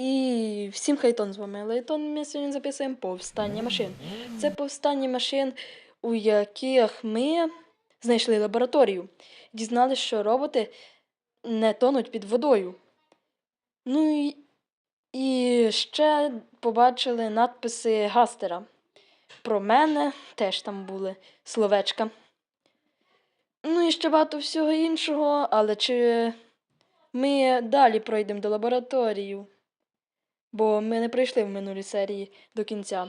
І всім хайтон з вами. Лейтон ми сьогодні записуємо повстання машин. Це повстання машин, у яких ми знайшли лабораторію. Дізналися, що роботи не тонуть під водою. Ну і, і ще побачили надписи Гастера. Про мене теж там були словечка. Ну і ще багато всього іншого, але чи ми далі пройдемо до лабораторії? Бо ми не пройшли в минулій серії до кінця.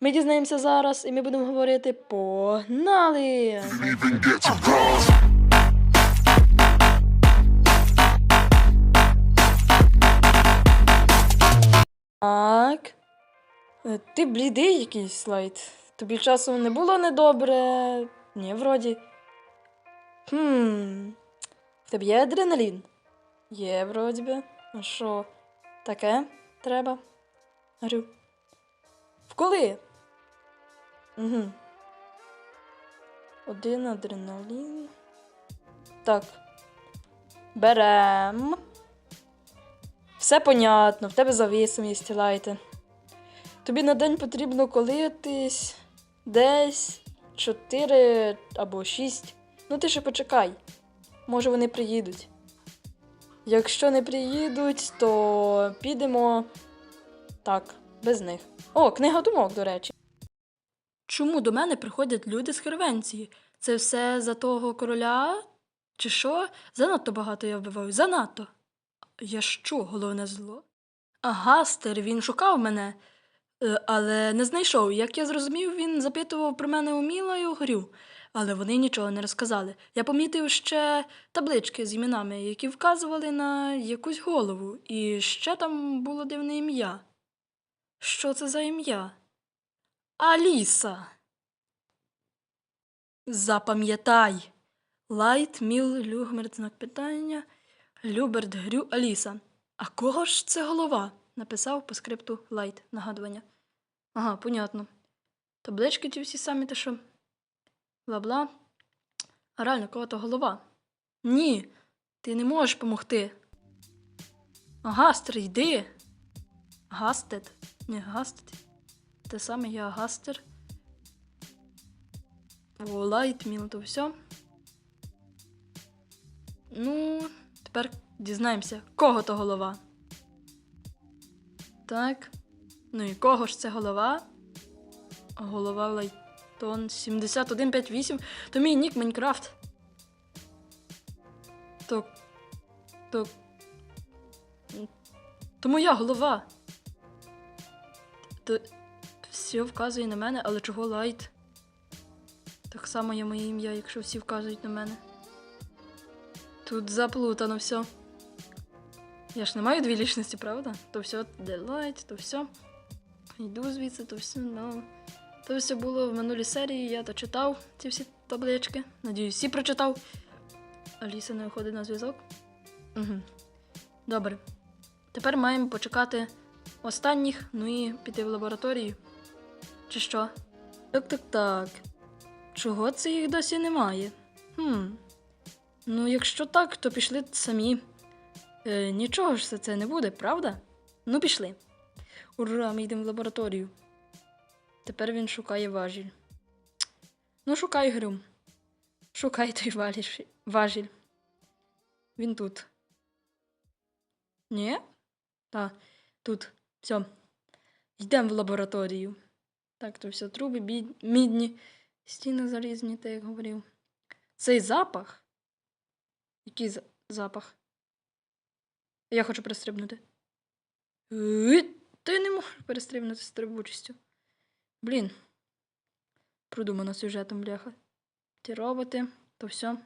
Ми дізнаємося зараз, і ми будемо говорити погнали! Так. Е, Ти блідий якийсь слайд. Тобі часом не було недобре. Ні, вроді. Хм. В тебе є адреналін? Є, вроді би. А що? Таке треба? Говорю. Вколи? Угу. Один адреналін. Так. Берем. Все понятно, в тебе зависимість, лайте. Тобі на день потрібно колитись десь 4 або 6. Ну ти ще почекай. Може вони приїдуть. Якщо не приїдуть, то підемо так, без них. О, книга думок, до речі. Чому до мене приходять люди з Хервенції? Це все за того короля? Чи що? Занадто багато я вбиваю, занадто. Я що, головне зло? Гастер, він шукав мене, е, але не знайшов. Як я зрозумів, він запитував про мене у Міла і Огрю, але вони нічого не розказали. Я помітив ще таблички з іменами, які вказували на якусь голову, і ще там було дивне ім'я. Що це за ім'я? Аліса. Запам'ятай. Лайт, Міл, Люгмерт, знак питання. Люберт, Грю, Аліса. А кого ж це голова? написав по скрипту Лайт нагадування. Ага, понятно. Таблички ті всі самі те що. Бла-бла. А реально, кого то голова? Ні, ти не можеш помогти. Гастер, йди. Гастет. Ні, Гастет. Те саме я Гастер. О, Лайт, Міл, то все. Ну, тепер дізнаємося, кого то голова. Так. Ну і кого ж це голова? Голова Лайтон 7158. То мій нік Майнкрафт. То. То. То моя голова. То все вказує на мене, але чого лайт? Так само є моє ім'я, якщо всі вказують на мене. Тут заплутано все. Я ж не маю дві лічності, правда? То все делайт, то все. Йду звідси, то все, ну. То все було в минулій серії, я то читав ці всі таблички. Надіюсь, всі прочитав. Аліса не виходить на зв'язок. Угу. Добре. Тепер маємо почекати останніх, ну і піти в лабораторію. Чи що? Так, так, так. Чого це їх досі немає? Хм. Ну, якщо так, то пішли самі. Е, нічого ж це не буде, правда? Ну, пішли. Ура, ми йдемо в лабораторію. Тепер він шукає важіль. Ну, шукай Грюм. Шукай той важіль. важіль. Він тут. Ні? Та, тут. Все. Йдемо в лабораторію. Так, то все труби, бід... мідні, стіни залізні, так як говорив. Цей запах. Який за- запах? Я хочу перестрибнути. Е, я не можу перестрибнути з стрибучістю. Блін. Продумано сюжетом, бляха. Ті роботи, то все.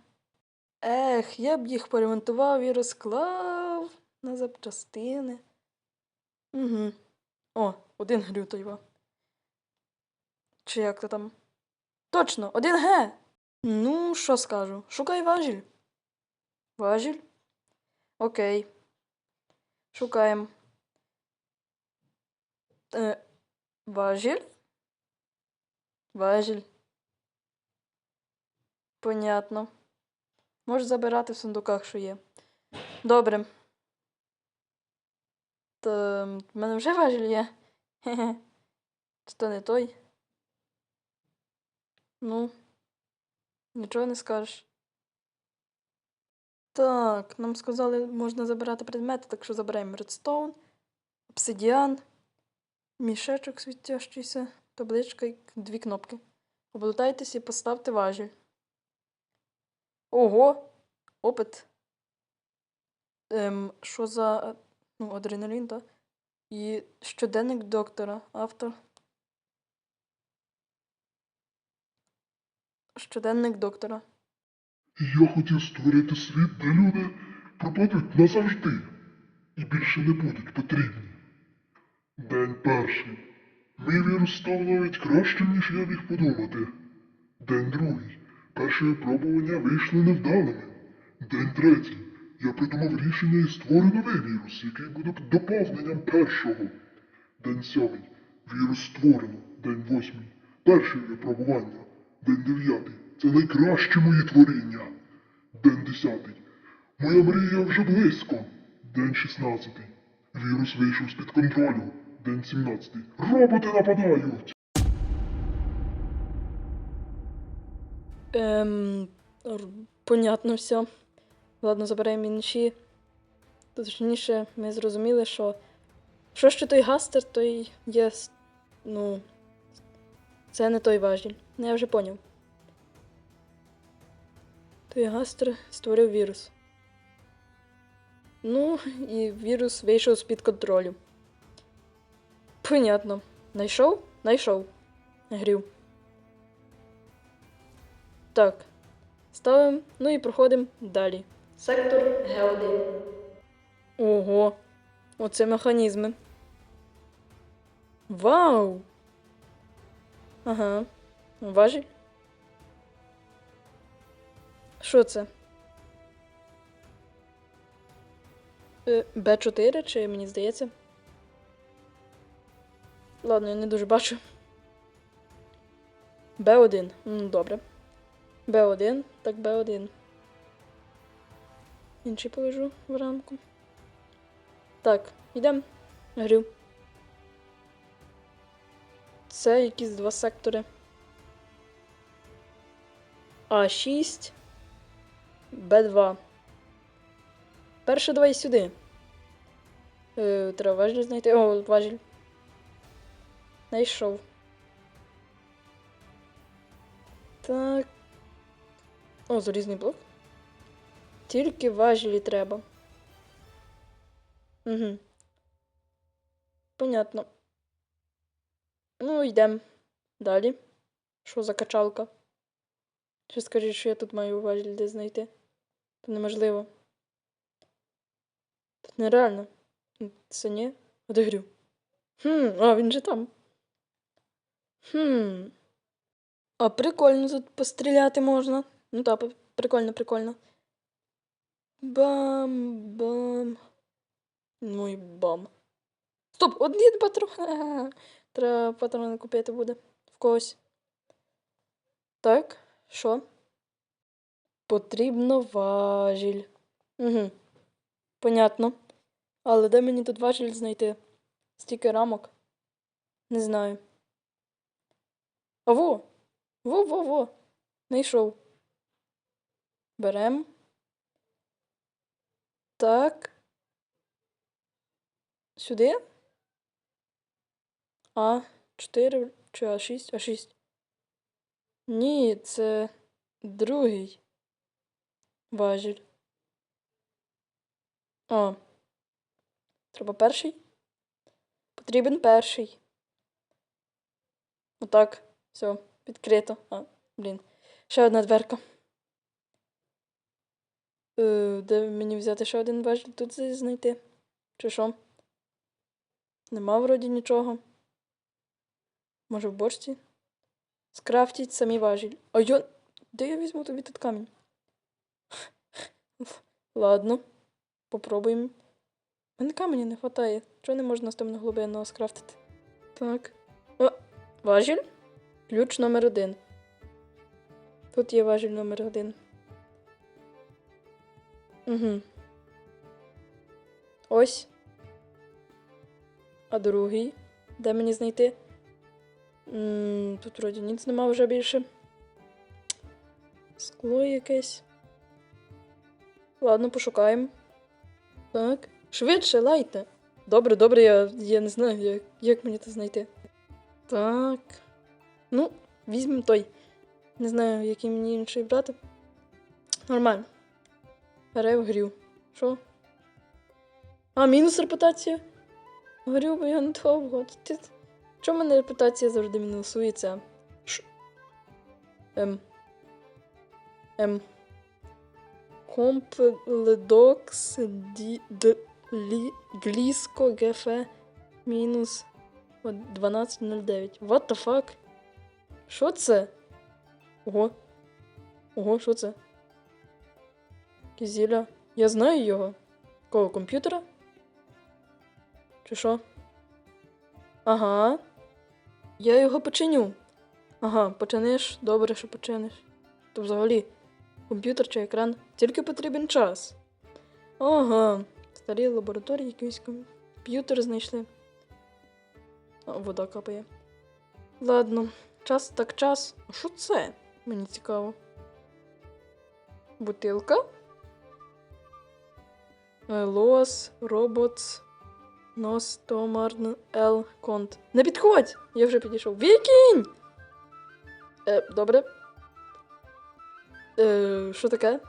Ех, я б їх поремонтував і розклав на запчастини. Угу. О, один грю його. Чи як то там? Точно, один Г. Ну, що скажу? Шукай важіль. Важіль? Окей. Шукаємо. Е, важіль? Важіль. Понятно. Можеш забирати в сундуках, що є. Добре. Та в мене вже важіль є. Хе-хе. Чи не той? Ну, нічого не скажеш. Так, нам сказали, можна забирати предмети, так що забираємо редстоун, обсидіан, мішечок світящийся, табличка і дві кнопки. Облутайтесь і поставте важіль. Ого! Опит. Ем, що за. Ну, адреналін, так? І щоденник доктора. Автор. Щоденник доктора. Я хотів створити світ, де люди пропадуть назавжди і більше не будуть потрібні. День перший. Мій вірус став навіть кращим, ніж я міг подумати. День другий. Перші випробування вийшли невдалими. День третій. Я придумав рішення і створю новий вірус, який буде доповненням першого. День сьомий. Вірус створено. День восьмий. Перше випробування. День дев'ятий. Це найкраще мої творіння. День десятий. Моя мрія вже близько. День шістнадцятий. Вірус вийшов з-під контролю. День сімнадцятий. Роботи нападають. Ем, понятно все. Ладно, заберемо інші. Точніше, ми зрозуміли, що. Що ще той гастер, той є. Ну. Це не той важіль. Ну, я вже поняв. Той гастер створив вірус. Ну, і вірус вийшов з-під контролю. Понятно. Найшов? Найшов. Грів. Так. Ставимо, ну і проходимо далі. Сектор Г1. Ого. Оце механізми. Вау! Ага. Важіль. Що це? Е, Б4, чи мені здається? Ладно, я не дуже бачу. Б1. М, Добре. Б1, так Б1. Інший положу в рамку. Так, йдемо. Грю. Це якісь два сектори. А6. Б2. Перше давай сюди. Е, треба важіль знайти. О, важіль. Знайшов. Так. О, залізний блок. Тільки важелі треба. Угу. Понятно. Ну, йдемо далі. Що за качалка? Чи скажіть, що я тут маю важіль де знайти? Це неможливо. Це нереально. Це ні? Де? Хм, а він же там. Хм. А прикольно тут постріляти можна. Ну так, прикольно, прикольно. Бам, бам. Ну і бам. Стоп, один патрон. Треба патрони купити буде в когось. Так, що? Потрібно важіль. Угу. Понятно. Але де мені тут важіль знайти? Стільки рамок? Не знаю. Во! Во-во-во! Знайшов. Берем. Так. Сюди. А, 4 чи А6? А6. Ні, це другий важіль. А. Треба перший? Потрібен перший. Отак. Все, відкрито. А, блін. Ще одна дверка. Е, де мені взяти ще один важіль тут знайти? Чи що? Нема вроді нічого. Може в бочці? Скрафтіть самі важіль. А я. Де я візьму тобі тут камінь? Ладно. Попробуємо. Мене камені не вистачає. Чого не можна з темноглибинного скрафтити? Так. О, важіль? Ключ номер один. Тут є важіль номер один. Угу. Ось. А другий? Де мені знайти? м тут вроді ніц нема вже більше. Скло якесь. Ладно, пошукаємо. Так. Швидше, лайте. Добре, добре, я, я не знаю, як, як мені це знайти. Так. Ну, візьмемо той. Не знаю, який мені інший брати. Нормально. Рев грю. Що? А, мінус репутація. Говорю, бо я не довго. Ти... Чому мене репутація завжди мінусується? Ш... Ем. Ем. Компледокс ді... д... лі... гліско ГФ мінус 12.09. What the fuck? Що це? Ого. Ого, що це? Кізіля. Я знаю його. Кого комп'ютера? Чи що? Ага. Я його починю. Ага, починиш, добре, що починиш. То взагалі, комп'ютер чи екран, тільки потрібен час. Ага. Старі лабораторії якийсь комп'ютер знайшли. О, вода капає. Ладно, час так час. А що це? Мені цікаво. Бутилка. Лос, роботс, нос, томарн, ел, конт. Не підходь! Я вже підійшов. Вікінь! Е, добре. Е, що таке?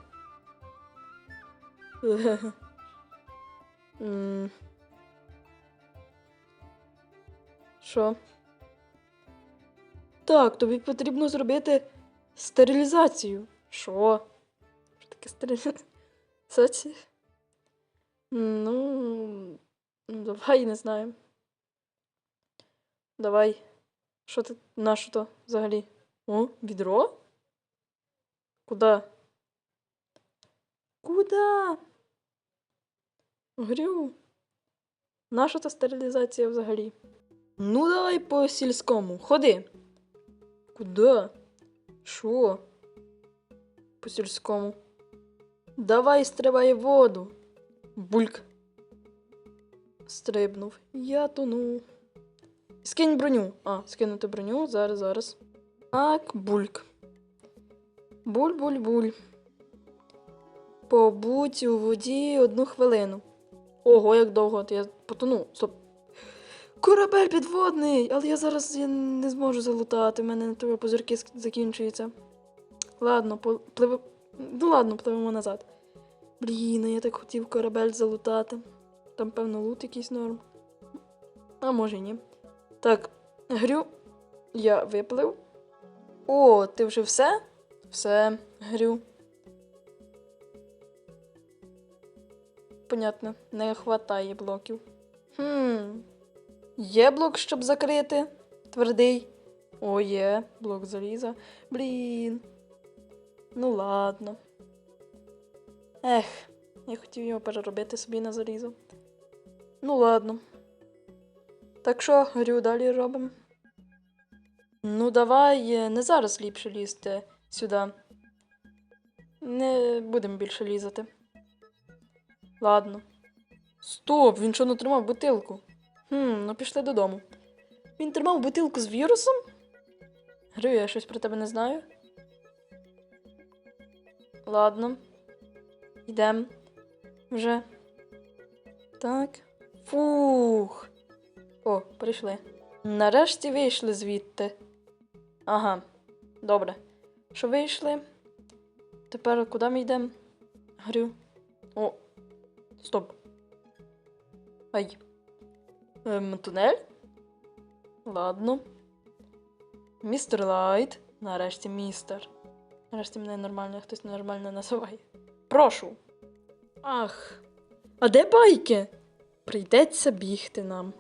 Що? Так, тобі потрібно зробити стерилізацію. Що? Що таке стерилізація? Ну, ну, давай, не знаю. Давай. Що ти на що то взагалі? О, відро? Куда? Куда? Грю. Наша та стерилізація взагалі? Ну, давай по сільському. Ходи. Куда? Що? По сільському. Давай стрибай в воду. Бульк. Стрибнув. Я тону. Скинь броню. А, скинути броню. Зараз, зараз. Так, бульк. Буль-буль-буль. Побудь у воді одну хвилину. Ого, як довго, я потону. Стоп. Корабель підводний! Але я зараз я не зможу залутати. У мене на позирки ск- закінчуються. Ладно, пливе. Ну ладно, пливемо назад. Блін, я так хотів корабель залутати. Там, певно, лут якийсь норм. А може ні. Так, грю. Я виплив. О, ти вже все? Все, грю. Понятно, не хватає блоків. Хм. Є блок, щоб закрити. Твердий. О, є, блок заліза. Блін. Ну ладно. Ех, я хотів його переробити собі на залізо. Ну ладно. Так що, грю далі робимо. Ну, давай, е, не зараз ліпше лізти сюди. Не будемо більше лізати. Ладно. Стоп, він що не тримав бутилку? Хм, ну пішли додому. Він тримав бутилку з вірусом? Грю, я щось про тебе не знаю. Ладно. Йдем. Вже. Так. Фух. О, прийшли. Нарешті вийшли звідти. Ага. Добре. Що вийшли? Тепер куди ми йдемо? Грю. О. Стоп. Ай. Ем, тунель? Ладно. Містер Лайт. Нарешті містер. Нарешті мене нормально хтось нормально називає. Прошу. Ах. А де байки? Прийдеться бігти нам.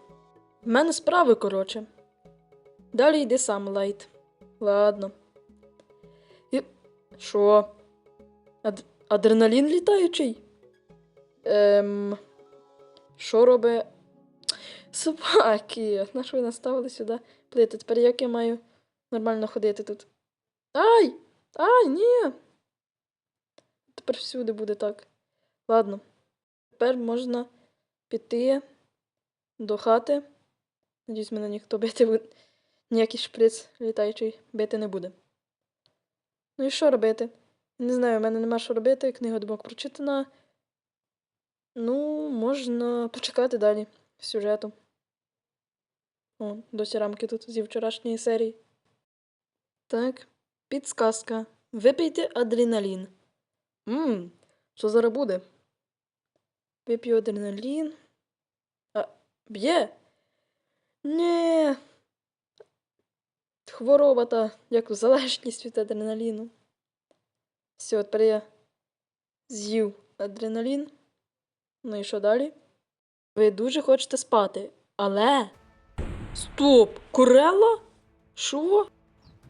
В мене справи, коротше. Далі йди сам, Лайт. Ладно. І... Що? Ад... Адреналін літаючий? Ем. Що робить. Собаки! На що ви наставили сюди плити? Тепер як я маю нормально ходити тут? Ай! Ай, ні! Тепер всюди буде так. Ладно. Тепер можна піти до хати Надіюсь, мене ніхто бити ніякий шприц літаючий бити не буде. Ну і що робити? Не знаю, в мене нема що робити, книга думок прочитана. Ну, можна почекати далі сюжету. О, досі рамки тут зі вчорашньої серії. Так, підсказка. Випийте адреналін. Ммм, що зараз буде? Вип'ю адреналін. А, б'є? Ні. Хвороба та, як залежність від адреналіну. Все, тепер я з'їв адреналін. Ну і що далі? Ви дуже хочете спати, але. Стоп! Курела? Що?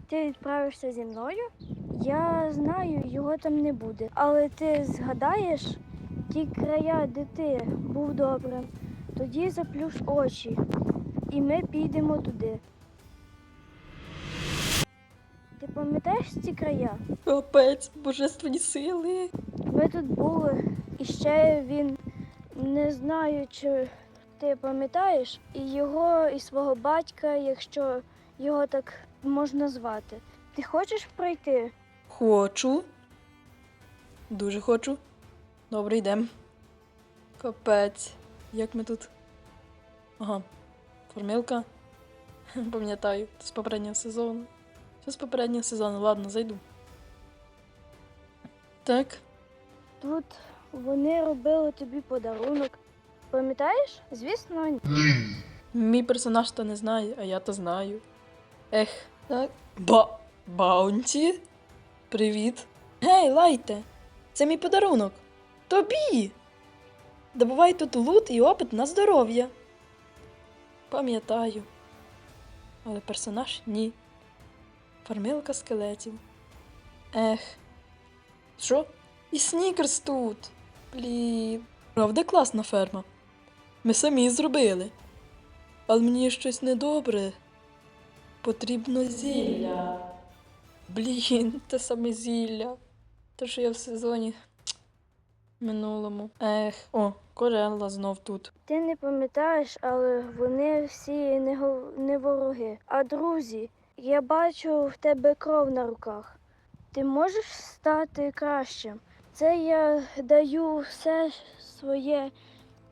Ти відправишся зі мною? Я знаю, його там не буде. Але ти згадаєш ті края, де ти був добрим. Тоді заплюш очі, і ми підемо туди. Ти пам'ятаєш ці края? Капець, божественні сили. Ми тут були, і ще він не знаю, чи ти пам'ятаєш, і його, і свого батька, якщо його так можна звати. Ти хочеш пройти? Хочу. Дуже хочу. Добре, йдем. Капець. Як ми тут. Ага. Формілка. Пам'ятаю, це з попереднього сезону. Це з попереднього сезону. Ладно, зайду. Так. Тут вони робили тобі подарунок. Пам'ятаєш? Звісно, ні. Мій персонаж то не знає, а я то знаю. Ех, так. Ба. Баунті? Привіт. Гей, лайте! Це мій подарунок. Тобі. Добувай тут лут і опит на здоров'я. Пам'ятаю. Але персонаж ні. Фармилка скелетів. Ех. Що? І снікерс тут. Блін. Правда, класна ферма. Ми самі зробили. Але мені щось недобре. Потрібно зілля. Блін, те саме зілля. Те, що я в сезоні минулому. Ех, о, Корелла знов тут. Ти не пам'ятаєш, але вони всі не, не вороги, а друзі. Я бачу в тебе кров на руках. Ти можеш стати кращим. Це я даю все своє,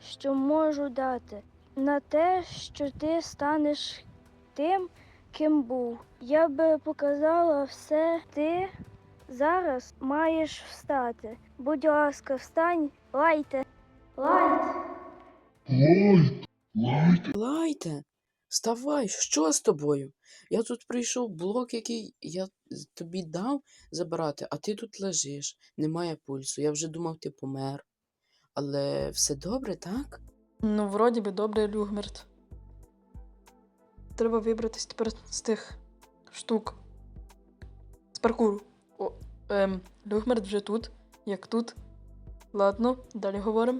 що можу дати, на те, що ти станеш тим, ким був. Я би показала все, ти зараз маєш встати. Будь ласка, встань, лайте, лайте. Лайт. Лайт. Лайте, вставай, що з тобою? Я тут прийшов блок, який я тобі дав забрати, а ти тут лежиш, немає пульсу. Я вже думав, ти помер. Але все добре, так? Ну, вроді би добре, Люгмерт. Треба вибратись тепер з тих штук. З паркуру. О, ем, Люгмерт вже тут, як тут. Ладно, далі говоримо.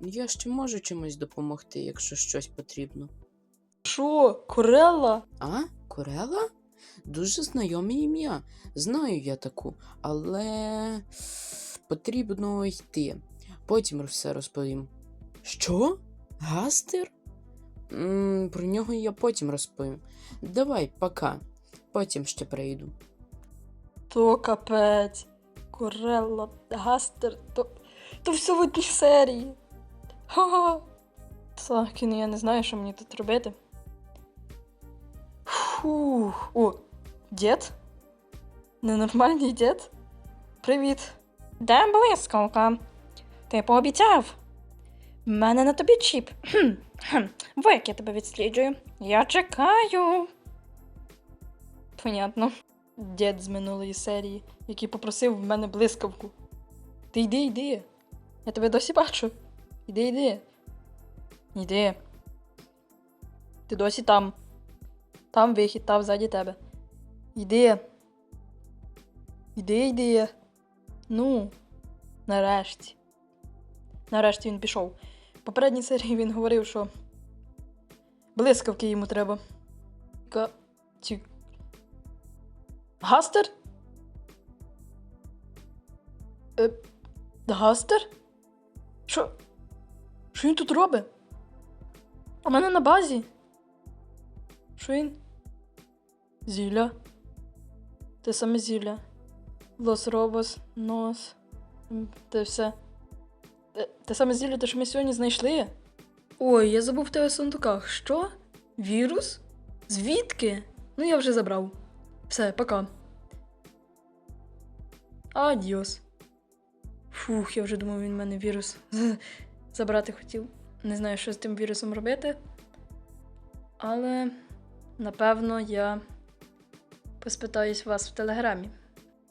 Ну, Я ще можу чимось допомогти, якщо щось потрібно. Що, Корелла? А, Корела? Дуже знайоме ім'я. Знаю я таку, але потрібно йти. Потім все розповім. Що? Гастер? м про нього я потім розповім. Давай, пока. Потім ще прийду. То капець. Корелла, Гастер, то. То все в одній серії. Ха-ха. Так, ну я не знаю, що мені тут робити. Фух. О, дід? Ненормальний дід? Привіт. Де блискавка? Ти пообіцяв. В мене на тобі чіп. Вик, я тебе відсліджую. Я чекаю. Понятно. Дід з минулої серії, який попросив в мене блискавку. Ти йди, йди. Я тебе досі бачу. Іди, йди. Йди. Ти досі там. Там вихід, там ззаді тебе. Йди. Йди, йди. Ну, нарешті. Нарешті він пішов. В попередній серії він говорив, що блискавки йому треба. Ці... Гастер? Е, Гастер? Що? Що він тут робить? У мене на базі. Що він? Зілля. Те саме зілля. Лос Робос, нос. Те все. Те, те саме зілля, те, що ми сьогодні знайшли. Ой, я забув тебе в сундуках. Що? Вірус? Звідки? Ну, я вже забрав. Все, пока. Адіос. Фух, я вже думав, він в мене вірус забрати хотів. Не знаю, що з тим вірусом робити. Але напевно я поспитаюсь вас в телеграмі.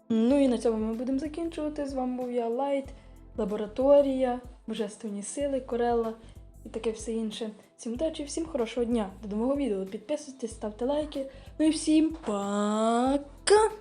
Ну і на цьому ми будемо закінчувати. З вами був я Лайт, лабораторія, божественні сили, Корелла і таке все інше. Всім удачі, всім хорошого дня. До нового відео. Підписуйтесь, ставте лайки. Ну і всім пока!